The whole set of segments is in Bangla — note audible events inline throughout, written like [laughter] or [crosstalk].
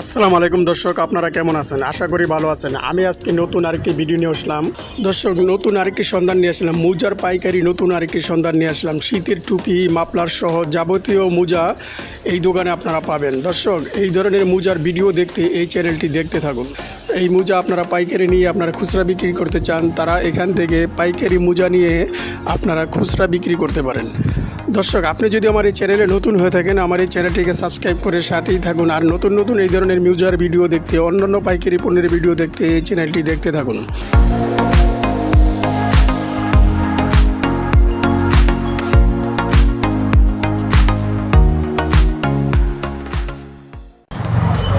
আসসালামু আলাইকুম দর্শক, আপনারা কেমন আছেন? আশা করি ভালো আছেন। আমি আজকে নতুন আরেকটি ভিডিও নিয়ে আসলাম। দর্শক, নতুন আরেকটি সন্ধান নিয়ে আসলাম। মুজার পাইকারি নতুন আরেকটি সন্ধান নিয়ে আসলাম। শীতের টুপি মাপলার সহ যাবতীয় মোজা এই দোকানে আপনারা পাবেন। দর্শক, এই ধরনের মোজার ভিডিও দেখতে এই চ্যানেলটি দেখতে থাকুন। এই মোজা আপনারা পাইকারি নিয়ে আপনারা খুচরা বিক্রি করতে চান, তারা এখান থেকে পাইকারি মোজা নিয়ে আপনারা খুচরা বিক্রি করতে পারেন। দর্শক আপনি যদি আমার এই চ্যানেলে নতুন হয়ে থাকেন আমার এই চ্যানেলটিকে সাবস্ক্রাইব করে সাথেই থাকুন। আর নতুন নতুন এই ধরনের মিউজার ভিডিও দেখতে অন্যান্য পাইকারি পণ্যের ভিডিও দেখতে এই চ্যানেলটি দেখতে থাকুন।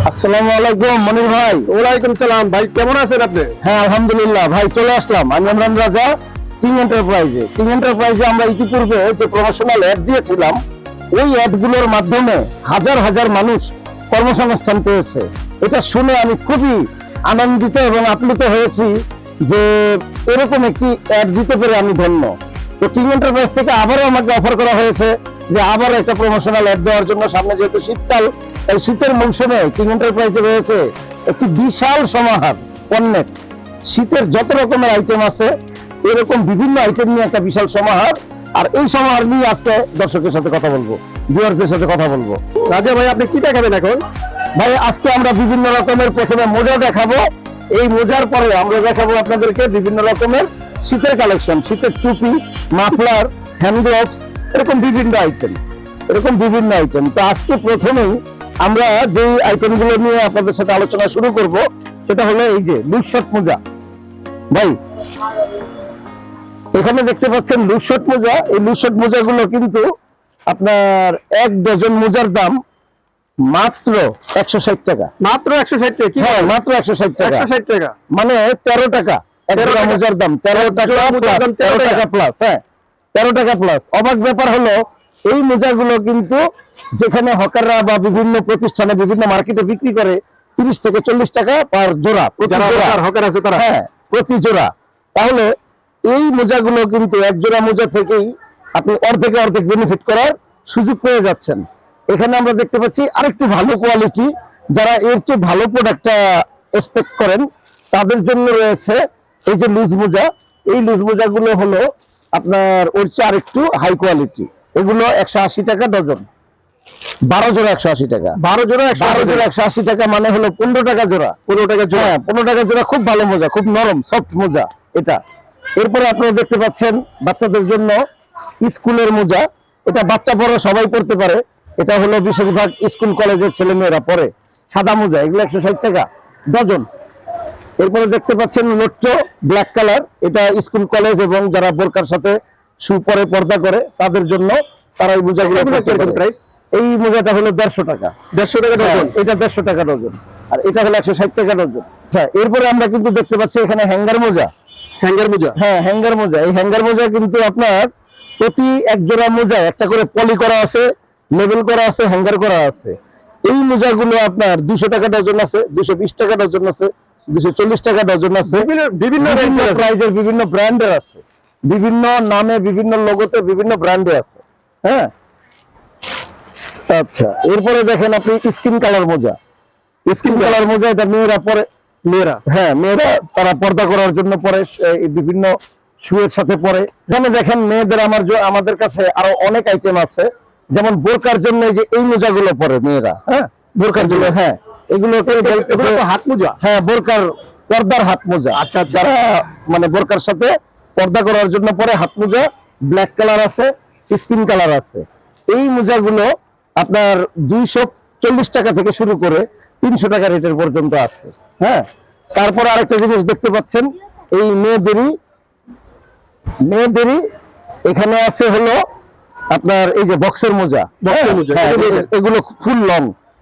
আসসালামু আলাইকুম মনির ভাই। ওয়ালাইকুম সালাম। ভাই কেমন আছেন আপনি? হ্যাঁ আলহামদুলিল্লাহ। ভাই চলে আসলাম। আমি ইমরান রাজা। কিং এন্টারপ্রাইজে কিং এন্টারপ্রাইজে আমরা ইতিপূর্বে যে প্রমোশনাল অ্যাড দিয়েছিলাম, ওই অ্যাডগুলোর মাধ্যমে হাজার হাজার মানুষ কর্মসংস্থান পেয়েছে। এটা শুনে আমি খুবই আনন্দিত এবং আপ্লুত হয়েছি যে এরকম একটি অ্যাড দিতে পেরে আমি ধন্য। তো কিং এন্টারপ্রাইজ থেকে আবারও আমাকে অফার করা হয়েছে যে আবার একটা প্রমোশনাল অ্যাড দেওয়ার জন্য। সামনে যেহেতু শীতকাল এই শীতের মৌসুমে কিং এন্টারপ্রাইজে রয়েছে একটি বিশাল সমাহার, পণ্যের। শীতের যত রকমের আইটেম আছে এরকম বিভিন্ন আইটেম নিয়ে একটা বিশাল সমাহার। আর এই সমাহার নিয়ে আজকে দর্শকের সাথে কথা বলব ভিউয়ারদের সাথে কথা বলব। রাজা ভাই, আপনি কি দেখাবেন এখন? ভাই, আজকে আমরা বিভিন্ন রকমের প্রথমে মোজা দেখাবো। এই মোজার পরে আমরা দেখাবো আপনাদেরকে বিভিন্ন রকমের শীতের কালেকশন, শীতের টুপি, মাফলার হ্যান্ড গ্লোভস এরকম বিভিন্ন আইটেম এরকম বিভিন্ন আইটেম তো আজকে প্রথমেই আমরা যে আইটেমগুলো নিয়ে আপনাদের সাথে আলোচনা শুরু করব, সেটা হলো এই যে লুশট মোজা। ভাই এখানে দেখতে পাচ্ছেন লুশট মোজা। এই লুশট মোজাগুলো কিন্তু আপনার এক ডজন মোজার দাম মাত্র একশো ষাট টাকা। মাত্র একশো ষাট টাকা হ্যাঁ মাত্র একশো ষাট টাকা। একশো ষাট টাকা। মানে তেরো টাকা এক 13 জোড়া টাকা। মোজার দাম তেরো টাকা জোড়া মোজার plus, দাম 13 তেরো টাকা প্লাস হ্যাঁ তেরো টাকা প্লাস অবাক ব্যাপার হলো এই মোজাগুলো কিন্তু যেখানে হকাররা বা বিভিন্ন প্রতিষ্ঠানে বিভিন্ন মার্কেটে বিক্রি করে তিরিশ থেকে চল্লিশ টাকা পার জোড়া প্রতি যারা জোড়া। হকার- হকার আছে তারা। হ্যাঁ প্রতি জোড়া। তাহলে এই মোজাগুলো কিন্তু এক জোড়া মোজা থেকেই আপনি অর্ধেকে অর্ধেক বেনিফিট করার সুযোগ পেয়ে যাচ্ছেন। এখানে আমরা দেখতে পাচ্ছি আরেকটু ভালো কোয়ালিটি যারা এর চেয়ে ভালো প্রোডাক্টটা এক্সপেক্ট করেন তাদের জন্য রয়েছে এই যে লুজ মোজা। এই লুজ মোজাগুলো হলো আপনার ওর চেয়ে আরেকটু হাই কোয়ালিটি এগুলো একশো আশি টাকা ডজন। বারো জোড়া একশো আশি টাকা। বারো জোড়া বারো জোড়া একশো আশি টাকা মানে হলো পনেরো টাকা জোড়া। পনেরো টাকা জোড়া। হ্যাঁ পনেরো টাকা জোড়া খুব ভালো মোজা খুব নরম সফট মোজা এটা। এরপরে আপনারা দেখতে পাচ্ছেন বাচ্চাদের জন্য স্কুলের মোজা। এটা বাচ্চা বড় সবাই পড়তে পারে। এটা হলো বেশিরভাগ স্কুল কলেজের ছেলে মেয়েরা পরে সাদা মোজা এগুলো একশো ষাট টাকা ডজন। এরপরে দেখতে পাচ্ছেন লোট্টো ব্ল্যাক কালার। এটা স্কুল কলেজ এবং যারা বোরকার সাথে শু পরে পর্দা করে তাদের জন্য তারা এই মোজাগুলো প্রাইস এই মোজাটা হলো দেড়শো টাকা। দেড়শো টাকা হ্যাঁ, ডজন? এটা দেড়শো টাকা ডজন। আর এটা হলো একশো ষাট টাকা ডজন। আচ্ছা এরপরে আমরা কিন্তু দেখতে পাচ্ছি এখানে হ্যাঙ্গার মোজা। হ্যাঙ্গার মোজা? হ্যাঁ হ্যাঙ্গার মোজা। এই হ্যাঙ্গার মোজা কিন্তু আপনার প্রতি এক জোড়া মোজা একটা করে পলি করা আছে লেবেল করা আছে হ্যাঙ্গার করা আছে। এই মোজাগুলো আপনার দুশো টাকা ডজন আছে দুশো বিশ টাকা ডজন আছে দুশো চল্লিশ টাকা ডজন আছে। বিভিন্ন। প্রাইজের বিভিন্ন ব্র্যান্ডের আছে। বিভিন্ন নামে বিভিন্ন লোগোতে বিভিন্ন ব্র্যান্ডে আছে। হ্যাঁ? আচ্ছা এরপরে দেখেন আপনি স্কিন কালার মোজা। স্কিন কালার মোজা এটা মেয়েরা পরে মেয়েরা। হ্যাঁ মেয়েরা তারা পর্দা করার জন্য পরে বিভিন্ন শুয়ের সাথে পরে। এখানে দেখেন মেয়েদের আমার আমাদের কাছে আরও অনেক আইটেম আছে। যেমন বোরকার জন্য যে এই মোজাগুলো পরে মেয়েরা হ্যাঁ? বোরকার জন্য হ্যাঁ। এগুলোকে হাত মোজা। হ্যাঁ বোরকার পর্দার হাত মোজা। আচ্ছা, আচ্ছা। যারা মানে বোরকার সাথে পর্দা করার জন্য পরে হাত মোজা ব্ল্যাক কালার আছে স্কিন কালার আছে। এই মোজাগুলো আপনার দুইশো চল্লিশ টাকা থেকে শুরু করে তিনশো টাকা রেটের পর্যন্ত আছে। হ্যাঁ? তারপর আরেকটা জিনিস দেখতে পাচ্ছেন এই মেয়েদেরই মেয়েদেরই এখানে আছে হলো আপনার এই যে বক্সের মোজা। বক্সের মোজা, হ্যাঁ, এগুলো- ফুল লং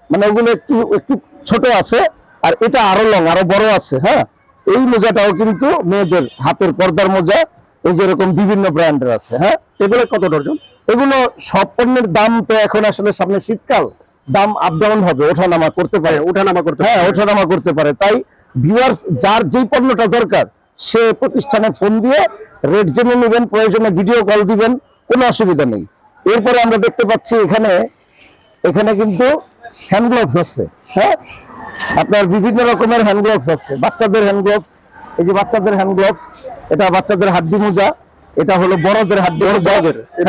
মানে ওগুলো একটু একটু ছোট আছে আর এটা আরও লং আরও বড় আছে হ্যাঁ? এই মোজাটাও কিন্তু মেয়েদের হাতের পর্দার মোজা এই যেরকম বিভিন্ন ব্র্যান্ডের আছে হ্যাঁ? এগুলো কত ডর্জন এগুলো সব পণ্যের দাম তো এখন আসলে সামনে শীতকাল। দাম আপ ডাউন হবে ওঠানামা করতে পারে। ওঠানামা করতে হ্যাঁ ওঠানামা করতে পারে। তাই ভিউয়ার্স যার যেই পণ্যটা দরকার সে প্রতিষ্ঠানে ফোন দিয়ে রেট জেনে নেবেন প্রয়োজনে ভিডিও কল দিবেন কোনো অসুবিধা নেই। এরপরে আমরা দেখতে পাচ্ছি এখানে এখানে কিন্তু হ্যান্ড গ্লোভস আছে। হ্যাঁ? আপনার বিভিন্ন রকমের হ্যান্ড গ্লোভস আছে। বাচ্চাদের হ্যান্ড গ্লোভস এই যে বাচ্চাদের হ্যান্ড গ্লোভস এটা বাচ্চাদের হাড্ডি মোজা। এটা হলো বড়দের হাত হ্যাঁ,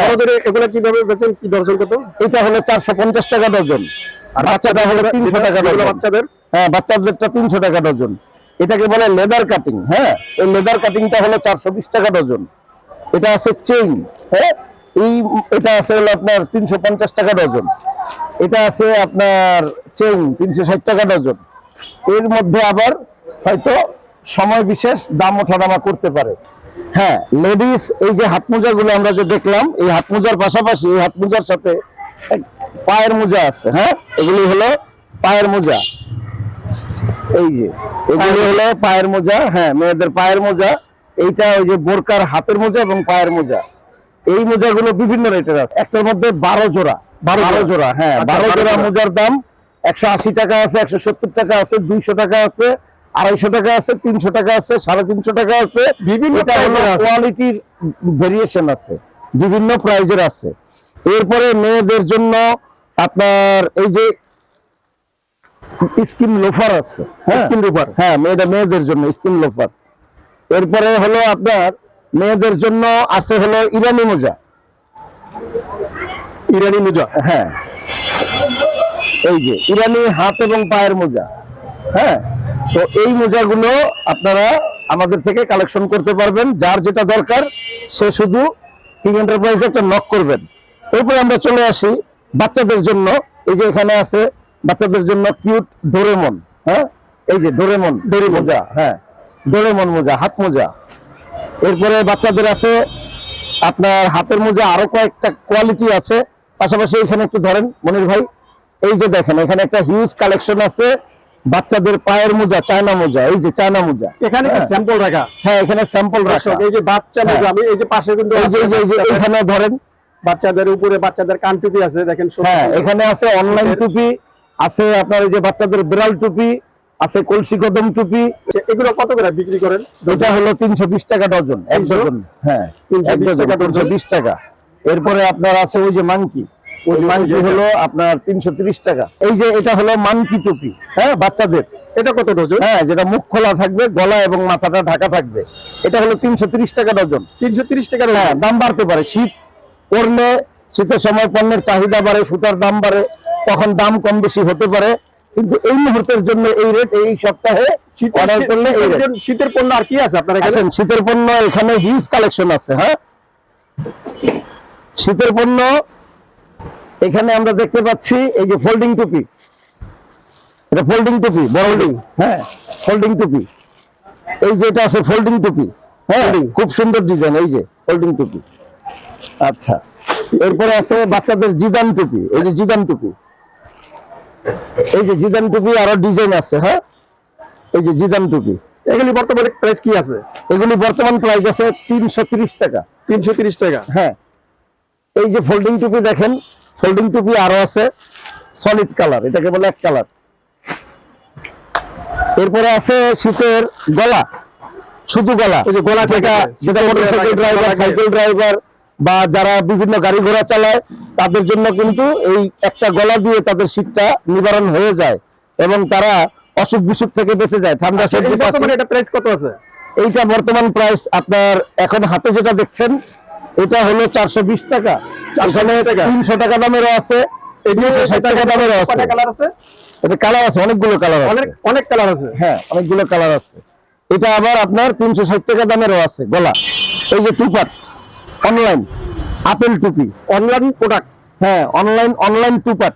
বড়দের এগুলো কীভাবে বেচেন? কি দর্জন কত? এটা হলো চারশো পঞ্চাশ টাকা ডজন। আর বাচ্চাটা হলো তিনশো টাকা ডজন। বাচ্চাদের? হ্যাঁ বাচ্চাদেরটা তিনশো টাকা ডজন। এটাকে বলে লেদার কাটিং। হ্যাঁ এই লেদার কাটিংটা হলো চারশো বিশ টাকা ডজন। এটা আছে চেইন। হ্যাঁ এই এটা আছে হলো আপনার তিনশো পঞ্চাশ টাকা ডজন। এটা আছে আপনার চেইন তিনশো ষাট টাকা ডজন। এর মধ্যে আবার হয়তো সময় বিশেষ দাম ওঠানামা করতে পারে। হ্যাঁ লেডিস এই যে হাত মোজাগুলো আমরা যে দেখলাম এই হাত মোজার পাশাপাশি এই হাত মোজার সাথে পায়ের মোজা আছে হ্যাঁ? এগুলি হলো পায়ের মোজা। এই যে এগুলি হলো পায়ের মোজা হ্যাঁ মেয়েদের পায়ের মোজা। এইটা ওই যে বোরকার হাতের মোজা এবং পায়ের মোজা। এই মোজাগুলো বিভিন্ন রেটের আছে। একটার মধ্যে বারো জোড়া বারো জোড়া হ্যাঁ আচ্ছা, বারো জোড়া। মোজার দাম একশো আশি টাকা আছে একশো সত্তর টাকা আছে দুইশো টাকা আছে আড়াইশো টাকা আছে তিনশো টাকা আছে সাড়ে তিনশো টাকা আছে। বিভিন্ন। কোয়ালিটির ভেরিয়েশন আছে। বিভিন্ন প্রাইজের আছে। এরপরে মেয়েদের জন্য আপনার এই যে স্কিন লোফার আছে Skin loafer? হ্যাঁ মেয়েটা মেয়েদের জন্য স্কিন লোফার এরপরে হলো আপনার মেয়েদের জন্য আছে হলো ইরানি মোজা। ইরানি মোজা? হ্যাঁ। এই যে ইরানি হাত এবং পায়ের মোজা। হ্যাঁ। তো এই মোজাগুলো আপনারা আমাদের থেকে কালেকশন করতে পারবেন যার যেটা দরকার সে শুধু কিং এন্টারপ্রাইজে একটা নক করবেন। এরপরে আমরা চলে আসি বাচ্চাদের জন্য। এই যে এখানে আছে বাচ্চাদের জন্য কিউট ডোরেমন হ্যাঁ? এই যে ডোরেমন ডোরি মোজা হ্যাঁ ডোরেমন মোজা হাত মোজা। এরপরে বাচ্চাদের আছে আপনার হাতের মোজা আরও কয়েকটা কোয়ালিটি আছে। পাশাপাশি এখানে একটু ধরেন মনির ভাই এই যে দেখেন এখানে একটা হিউজ কালেকশন আছে। বাচ্চাদের পায়ের মোজা চায়না মোজা এই যে চায়না মোজা। এখানে। স্যাম্পল রাখা? হ্যাঁ এখানে স্যাম্পল রাখা। এই যে বাচ্চা মোজা হ্যাঁ। আমি এই যে পাশে কিন্তু এখানে ধরেন। বাচ্চাদের উপরে বাচ্চাদের কান টুপি আছে দেখেন হ্যাঁ এখানে আছে অনলাইন টুপি আছে আপনার এই যে বাচ্চাদের বিড়াল টুপি আছে কলসি কদম টুপি। এগুলো কত করে বিক্রি করেন? এটা হলো তিনশো বিশ টাকা ডজন এক ডজন। হ্যাঁ 320 এক ডজন টাকা। তিনশো বিশ টাকা। এরপরে আপনার আছে ওই যে মাংকি। হলো আপনার তিনশো টাকা। এই যে এটা হলো মাংকি টুপি হ্যাঁ বাচ্চাদের। এটা কত ডজন? হ্যাঁ যেটা মুখ খোলা থাকবে গলা এবং মাথাটা ঢাকা থাকবে। এটা হলো তিনশো টাকা ডজন। তিনশো টাকা হ্যাঁ দাম বাড়তে পারে। শীত পড়লে শীতের সময় পণ্যের চাহিদা বাড়ে সুতার দাম বাড়ে তখন দাম কম বেশি হতে পারে। কিন্তু এই মুহূর্তের জন্য এই রেট এই সপ্তাহে অর্ডার করলে শীতের- শীতের পণ্য আর কি আছে আপনার এখানে? শীতের পণ্য এখানে হিউজ কালেকশন আছে হ্যাঁ? শীতের পণ্য এখানে আমরা দেখতে পাচ্ছি এই যে ফোল্ডিং টুপি। এটা ফোল্ডিং টুপি বড় ফোল্ডিং হ্যাঁ। ফোল্ডিং টুপি। এই যে এটা আছে ফোল্ডিং টুপি। হ্যাঁ খুব সুন্দর ডিজাইন এই যে ফোল্ডিং টুপি। আচ্ছা এরপরে আছে বাচ্চাদের জিদান টুপি এই যে জিদান টুপি। এই যে জিদান টুপি আরও ডিজাইন আছে হ্যাঁ? এই যে জিদান টুপি। এগুলি বর্তমানে প্রাইস কি আছে? এগুলি বর্তমান প্রাইস আছে তিনশো তিরিশ টাকা। তিনশো তিরিশ টাকা। হ্যাঁ। এই যে ফোল্ডিং টুপি দেখেন ফোল্ডিং টুপি আরও আছে। সলিড কালার এটাকে বলে এক কালার এরপরে আছে শীতের গলা। শুধু গলা। ওই যে গলা যেটা যেটা মোটরসাইকেল ড্রাইভার সাইকেল ড্রাইভার বা যারা বিভিন্ন গাড়ি ঘোড়া চালায় তাদের জন্য কিন্তু এই একটা গলা দিয়ে তাদের শীতটা নিবারণ হয়ে যায় এবং তারা অসুখ বিসুখ থেকে বেঁচে যায়। ঠান্ডা এই সর্দি এটা প্রাইস কত আছে? এইটা বর্তমান প্রাইস আপনার এখন হাতে যেটা দেখছেন এটা হলো চারশো বিশ টাকা। 420 এখানে টাকা। তিনশো টাকা দামেরও আছে টাকা দামেরও আছে। কালার আছে? এটা কালার আছে অনেকগুলো কালার আছে। অনেক অনেক কালার আছে। হ্যাঁ অনেকগুলো কালার আছে। এটা আবার আপনার তিনশো ষাট টাকা দামেরও আছে গলা। এই যে টুপার অনলাইন আপেল টুপি। Online product? হ্যাঁ অনলাইন অনলাইন টুপার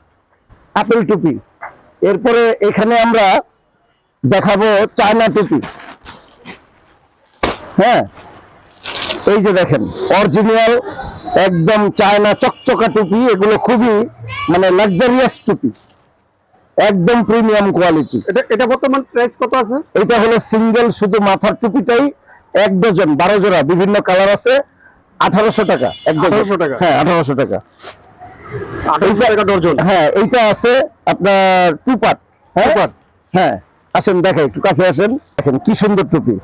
আপেল টুপি। এরপরে এখানে আমরা দেখাবো চায়না টুপি। হ্যাঁ এই যে দেখেন অরিজিনাল একদম চায়না চকচকা টুপি এগুলো খুবই মানে লাক্সারিয়াস টুপি। একদম প্রিমিয়াম কোয়ালিটি এটা এটা বর্তমান প্রাইস কত আছে? এটা হলো সিঙ্গেল শুধু মাথার টুপিটাই এক ডজন বারো জোড়া বিভিন্ন কালার আছে আঠারোশো টাকা এক ডজন 1800 টাকা। হ্যাঁ আঠারোশো টাকা। আঠারোশো টাকা ডর্জন হ্যাঁ এইটা আছে আপনার টু পার্ট হ্যাঁ হ্যাঁ আসেন দেখেন একটু কাছে আসেন। দেখেন কি সুন্দর টুপি।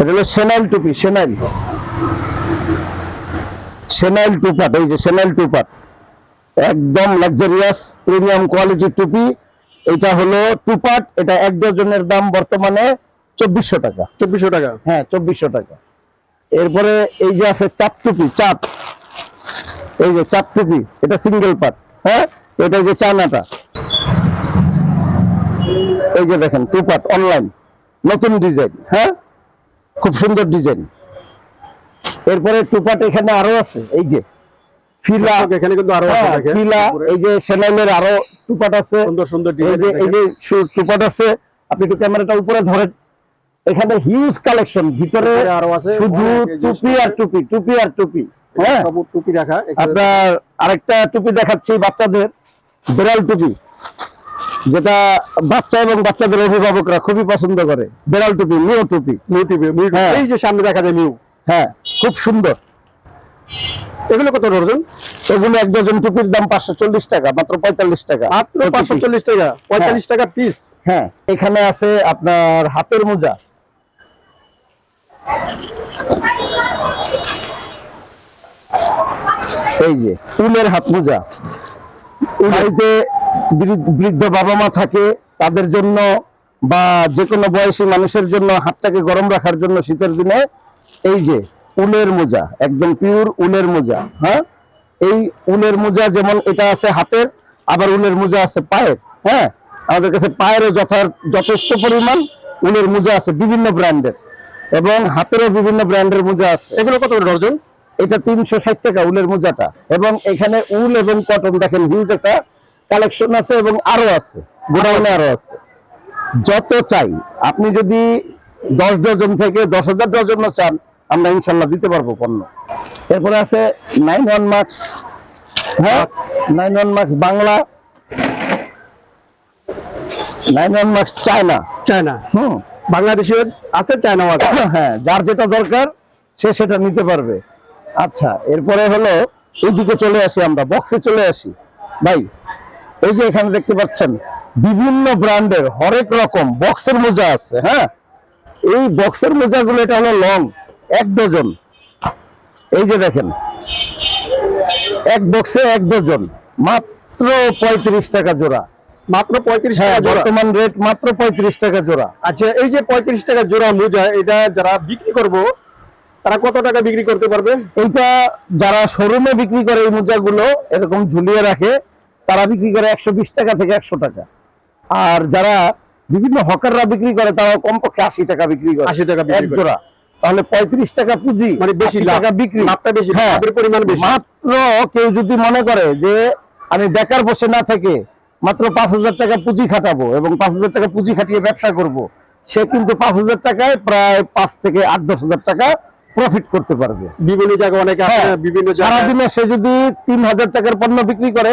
এটা হলো সেনাইল টুপি সেনাইল। সেনাইল টু পার্ট এই যে সেনাইল টু পার্ট একদম লাক্সারিয়াস প্রিমিয়াম কোয়ালিটি টুপি। এটা হলো টু পার্ট এটা এক ডজনের দাম বর্তমানে চব্বিশশো টাকা। চব্বিশশো টাকা? হ্যাঁ চব্বিশশো টাকা। এরপরে এই যে আছে চাপ টুপি চাপ এই যে চাপ টুপি এটা সিঙ্গেল পার্ট হ্যাঁ? এটা যে চায়নাটা। এই যে দেখেন টু পার্ট অনলাইন নতুন ডিজাইন হ্যাঁ? খুব সুন্দর ডিজাইন। এরপরে টু এখানে আরও আছে এই যে ফিলা। এখানে কিন্তু আরও আছে হ্যাঁ, ফিলা এই যে সেনাইলের আরও আছে। সুন্দর সুন্দর ডিজাইন এই যে টুপাট আছে। আপনি একটু ক্যামেরাটা উপরে ধরেন। এখানে হিউজ কালেকশন ভিতরে আরও আছে, শুধু টুপি আর টুপি টুপি আর টুপি হ্যাঁ? টুপি রাখা আপনার আরেকটা টুপি দেখাচ্ছি বাচ্চাদের বেড়াল টুপি। যেটা বাচ্চা এবং বাচ্চাদের অভিভাবকরা খুবই পছন্দ করে। বেড়াল টুপি নিও টুপি। নিউ টিভি হ্যাঁ। এই যে সামনে দেখা যায় নিউ হ্যাঁ খুব সুন্দর। এগুলো কত ডজন? এগুলো এক ডজন টুপির দাম পাঁচশো চল্লিশ টাকা মাত্র পঁয়তাল্লিশ টাকা। মাত্র পাঁচশো চল্লিশ টাকা। পঁয়তাল্লিশ টাকা পিস হ্যাঁ এখানে আছে আপনার হাতের মোজা। এই যে উলের হাত মোজা। বাড়িতে বৃদ্ধ বাবা মা থাকে, তাদের জন্য বা যে কোনো বয়সী মানুষের জন্য হাতটাকে গরম রাখার জন্য শীতের দিনে এই যে উলের মোজা, একদম পিওর উলের মোজা হ্যাঁ? এই উলের মোজা যেমন এটা আছে হাতের, আবার উলের মোজা আছে পায়ের হ্যাঁ? আমাদের কাছে পায়েরও যথার, যথেষ্ট পরিমাণ উলের মোজা আছে বিভিন্ন ব্র্যান্ডের এবং হাতেরও বিভিন্ন ব্র্যান্ডের মোজা আছে। এগুলো কত করে ডজন এটা তিনশো ষাট টাকা উলের মোজাটা। এবং এখানে উল এবং কটন দেখেন হিউজ একটা কালেকশন আছে এবং আরও আছে গোডাউনে আরও আছে। যত চাই আপনি যদি দশ ডজন থেকে দশ হাজার ডজনও চান আমরা ইনশাল্লাহ দিতে পারব পণ্য। এরপরে আছে নাইন ওয়ান মার্কস হ্যাঁ nine one marks Bangla. Nine one marks China. China. হুম। বাংলাদেশি আছে চায়নাও আছে [coughs] হ্যাঁ যার যেটা দরকার সে সেটা নিতে পারবে। আচ্ছা এরপরে হলো এইদিকে চলে আসি আমরা বক্সে চলে আসি। ভাই এই যে এখানে দেখতে পাচ্ছেন বিভিন্ন ব্র্যান্ডের হরেক রকম বক্সের মোজা আছে হ্যাঁ? এই বক্সের মোজাগুলো এটা হলো লং এক ডজন। এই যে দেখেন এক বক্সে এক ডজন মাত্র পঁয়ত্রিশ টাকা জোড়া। মাত্র পঁয়ত্রিশ হ্যাঁ টাকা বর্তমান রেট মাত্র পঁয়ত্রিশ টাকা জোড়া। আচ্ছা এই যে পঁয়ত্রিশ টাকা জোড়া মোজা এটা যারা বিক্রি করব তারা কত টাকা বিক্রি করতে পারবে? এইটা যারা শোরুমে বিক্রি করে এই মোজাগুলো এরকম ঝুলিয়ে রাখে তারা বিক্রি করে একশো বিশ টাকা থেকে একশো টাকা। আর যারা বিভিন্ন হকাররা বিক্রি করে তারা কমপক্ষে আশি টাকা বিক্রি করে। 80 টাকা এক জোড়া। তাহলে পঁয়ত্রিশ টাকা পুঁজি মানে বেশি টাকা বিক্রি। বেশি, হ্যাঁ। পরিমাণ মাত্র কেউ যদি মনে করে যে আমি বেকার বসে না থেকে মাত্র পাঁচ হাজার টাকা পুঁজি খাটাবো এবং পাঁচ হাজার টাকা পুঁজি খাটিয়ে ব্যবসা করব সে কিন্তু পাঁচ হাজার টাকায় প্রায় পাঁচ থেকে আট দশ হাজার টাকা প্রফিট করতে পারবে। বিভিন্ন জায়গায় অনেকে হ্যাঁ, বিভিন্ন সারাদিনে সে যদি তিন হাজার টাকার পণ্য বিক্রি করে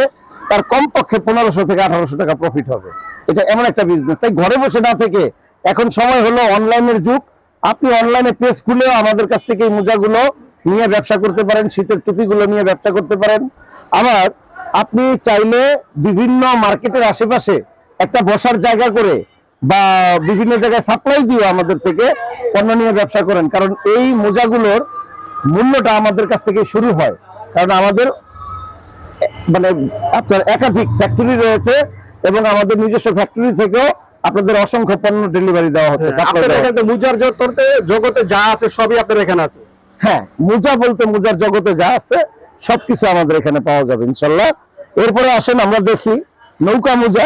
তার কমপক্ষে পনেরোশো থেকে আঠারোশো টাকা প্রফিট হবে। এটা এমন একটা বিজনেস তাই ঘরে বসে না থেকে এখন সময় হলো অনলাইনের যুগ। আপনি অনলাইনে পেজ খুলেও আমাদের কাছ থেকে এই মোজাগুলো নিয়ে ব্যবসা করতে পারেন, শীতের টুপিগুলো নিয়ে ব্যবসা করতে পারেন। আবার আপনি চাইলে বিভিন্ন মার্কেটের আশেপাশে একটা বসার জায়গা করে বা বিভিন্ন জায়গায় সাপ্লাই দিও আমাদের থেকে পণ্য নিয়ে ব্যবসা করেন। কারণ এই মোজাগুলোর মূল্যটা আমাদের কাছ থেকে শুরু হয়। কারণ আমাদের মানে আপনার একাধিক ফ্যাক্টরি রয়েছে এবং আমাদের নিজস্ব ফ্যাক্টরি থেকেও আপনাদের অসংখ্য পণ্য ডেলিভারি দেওয়া হচ্ছে। supply আপনাদের এখানে মুজার জগতে জগতে যা আছে সবই আপনার এখানে আছে। হ্যাঁ মোজা বলতে মোজার জগতে যা আছে সবকিছু আমাদের এখানে পাওয়া যাবে ইনশাল্লাহ এরপরে আসেন আমরা দেখি নৌকা মোজা।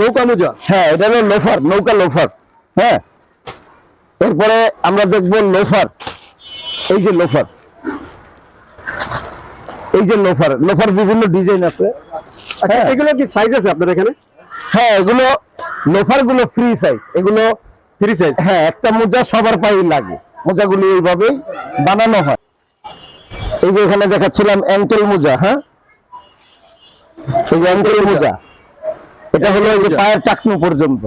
নৌকা মুজা? হ্যাঁ এটা হলো লোফার নৌকা লোফার। হ্যাঁ এরপরে আমরা দেখব লোফার। এই যে লোফার। এই যে লোফার লোফার বিভিন্ন ডিজাইন আছে। আচ্ছা হ্যাঁ। এগুলো কি সাইজ আছে আপনার এখানে? হ্যাঁ এগুলো লোফারগুলো ফ্রি সাইজ এগুলো ফ্রি সাইজ হ্যাঁ একটা মোজা সবার পায়ে লাগে। মোজাগুলি এইভাবেই বানানো হয়। এই যে এখানে দেখাচ্ছিলাম অ্যাঙ্কেল মোজা হ্যাঁ? এই যে অ্যাঙ্কেল মোজা। এটা হলো এই যে পায়ের টাকনু পর্যন্ত।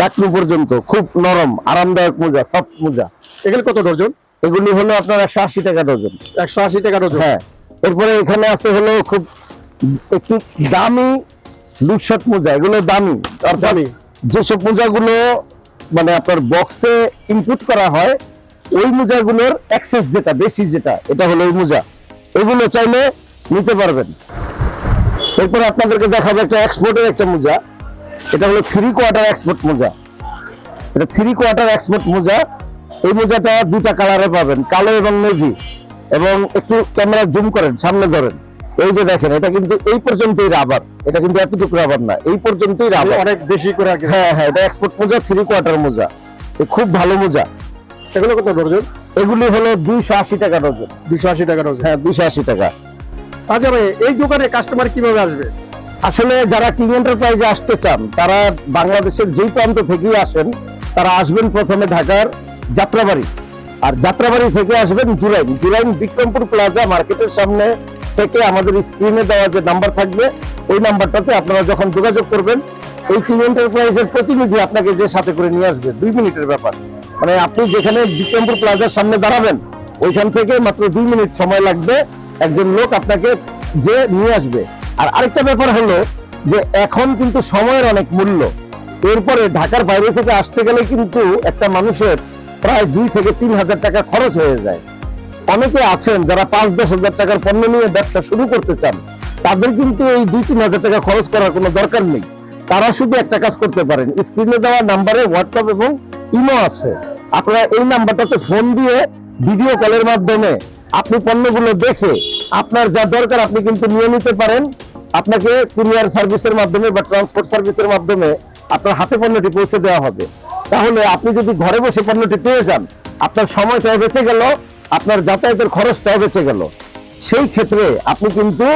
টাকনু পর্যন্ত খুব নরম আরামদায়ক মোজা সফট মোজা। এগুলো কত ডজন এগুলি হলো আপনার একশো আশি টাকা ডজন। একশো আশি টাকা ডজন? হ্যাঁ এরপরে এখানে আছে হলো খুব একটু দামি লুটশার্ট মোজা এগুলো দামি। অর্থাৎ দামি। যেসব মোজাগুলো মানে আপনার বক্সে ইনপুট করা হয় ওই মোজাগুলোর অ্যাক্সেস যেটা বেশি যেটা এটা হলো ওই মোজা। এগুলো চাইলে নিতে পারবেন। এরপর আপনাদেরকে দেখাবো একটা এক্সপোর্টের একটা মোজা। এটা হলো থ্রি কোয়ার্টার এক্সপোর্ট মোজা। এটা থ্রি কোয়ার্টার এক্সপোর্ট মোজা। এই মোজাটা দুটা কালারে পাবেন কালো এবং নেভি। এবং একটু ক্যামেরা জুম করেন সামনে ধরেন। এই যে দেখেন এটা কিন্তু এই পর্যন্তই রাবার। এটা কিন্তু এতটুকু রাবার না এই পর্যন্তই রাবার। অনেক বেশি করে হ্যাঁ হ্যাঁ এটা এক্সপোর্ট মোজা থ্রি কোয়ার্টার মোজা। খুব ভালো মোজা। এগুলো কত ডর্জন এগুলি হলো দুইশো আশি টাকা ডজন। দুশো আশি টাকা ডর্জন হ্যাঁ দুইশো আশি টাকা। আচ্ছা ভাই এই দোকানে কাস্টমার কীভাবে আসবে? আসলে যারা কিং এন্টারপ্রাইজে আসতে চান তারা বাংলাদেশের যেই প্রান্ত থেকেই আসেন তারা আসবেন প্রথমে ঢাকার যাত্রাবাড়ি। আর যাত্রাবাড়ি থেকে আসবেন জুলাইন। জুলাইন বিক্রমপুর প্লাজা মার্কেটের সামনে থেকে আমাদের স্ক্রিনে দেওয়া যে নাম্বার থাকবে, ওই নাম্বারটাতে আপনারা যখন যোগাযোগ করবেন এই কিং এন্টারপ্রাইজের প্রতিনিধি আপনাকে যে সাথে করে নিয়ে আসবে, দুই মিনিটের ব্যাপার। মানে আপনি যেখানে বিক্রমপুর প্লাজার সামনে দাঁড়াবেন, ওইখান থেকে মাত্র দুই মিনিট সময় লাগবে একজন লোক আপনাকে যে নিয়ে আসবে। আর আরেকটা ব্যাপার হলো যে এখন কিন্তু সময়ের অনেক মূল্য। এরপরে ঢাকার বাইরে থেকে আসতে গেলে কিন্তু একটা মানুষের প্রায় দুই থেকে তিন হাজার টাকা খরচ হয়ে যায়। অনেকে আছেন যারা পাঁচ, দশ হাজার টাকার পণ্য নিয়ে ব্যবসা শুরু করতে চান। তাদের কিন্তু এই দুই, তিন হাজার টাকা খরচ করার কোনো দরকার নেই। তারা শুধু একটা কাজ করতে পারেন। স্ক্রিনে দেওয়া নাম্বারে হোয়াটসঅ্যাপ এবং ইমো আছে। আপনারা এই নাম্বারটাতে ফোন দিয়ে ভিডিও কলের মাধ্যমে আপনি পণ্যগুলো দেখে আপনার যা দরকার আপনি কিন্তু নিয়ে নিতে পারেন। আপনাকে কুরিয়ার সার্ভিসের মাধ্যমে বা ট্রান্সপোর্ট সার্ভিসের মাধ্যমে আপনার হাতে পণ্যটি পৌঁছে দেওয়া হবে। তাহলে আপনি যদি ঘরে বসে পণ্যটি পেয়ে যান, আপনার সময়টাও বেঁচে গেল, আপনার যাতায়াতের খরচটাও বেঁচে গেল। সেই ক্ষেত্রে আপনি কিন্তু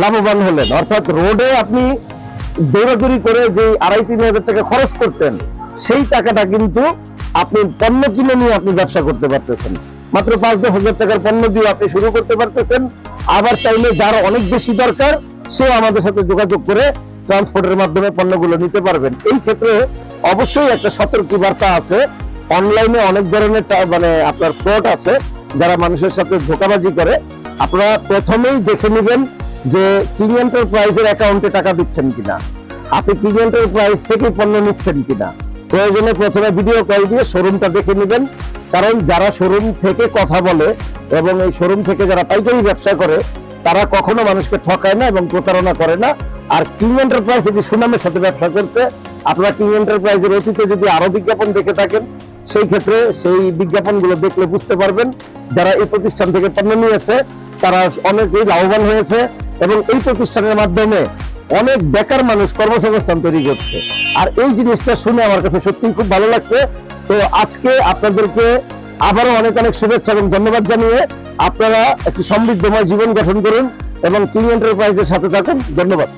লাভবান হলেন। অর্থাৎ রোডে আপনি দৌড়াদৌড়ি করে যে আড়াই তিন হাজার টাকা খরচ করতেন, সেই টাকাটা কিন্তু আপনি পণ্য কিনে নিয়ে আপনি ব্যবসা করতে পারতেছেন। মাত্র পাঁচ দশ হাজার টাকার পণ্য দিয়ে আপনি শুরু করতে পারতেছেন। আবার চাইলে যার অনেক বেশি দরকার, সেও আমাদের সাথে যোগাযোগ করে ট্রান্সপোর্টের মাধ্যমে পণ্যগুলো নিতে পারবেন। এই ক্ষেত্রে অবশ্যই একটা সতর্কী বার্তা আছে। অনলাইনে অনেক ধরনের মানে আপনার ফ্রড আছে, যারা মানুষের সাথে ধোকাবাজি করে। আপনারা প্রথমেই দেখে নেবেন যে কিং এন্টারপ্রাইজের অ্যাকাউন্টে টাকা দিচ্ছেন কিনা। আপনি কিং এন্টারপ্রাইজ থেকে পণ্য নিচ্ছেন কিনা। প্রয়োজনে প্রথমে ভিডিও কল দিয়ে শোরুমটা দেখে নেবেন। কারণ যারা শোরুম থেকে কথা বলে এবং এই শোরুম থেকে যারা পাইকারি ব্যবসা করে, তারা কখনো মানুষকে ঠকায় না এবং প্রতারণা করে না। আর কিং এন্টারপ্রাইজ যদি সুনামের সাথে ব্যবসা করছে আপনারা কিং এন্টারপ্রাইজের অতীতে যদি আরও বিজ্ঞাপন দেখে থাকেন, সেই ক্ষেত্রে সেই বিজ্ঞাপনগুলো দেখলে বুঝতে পারবেন যারা এই প্রতিষ্ঠান থেকে পণ্য নিয়েছে, তারা অনেকেই লাভবান হয়েছে এবং এই প্রতিষ্ঠানের মাধ্যমে অনেক বেকার মানুষ কর্মসংস্থান তৈরি করছে। আর এই জিনিসটা শুনে আমার কাছে সত্যিই খুব ভালো লাগছে। তো আজকে আপনাদেরকে আবারও অনেক অনেক শুভেচ্ছা এবং ধন্যবাদ জানিয়ে আপনারা একটি সমৃদ্ধময় জীবন গঠন করুন এবং কিং এন্টারপ্রাইজের সাথে থাকুন। ধন্যবাদ।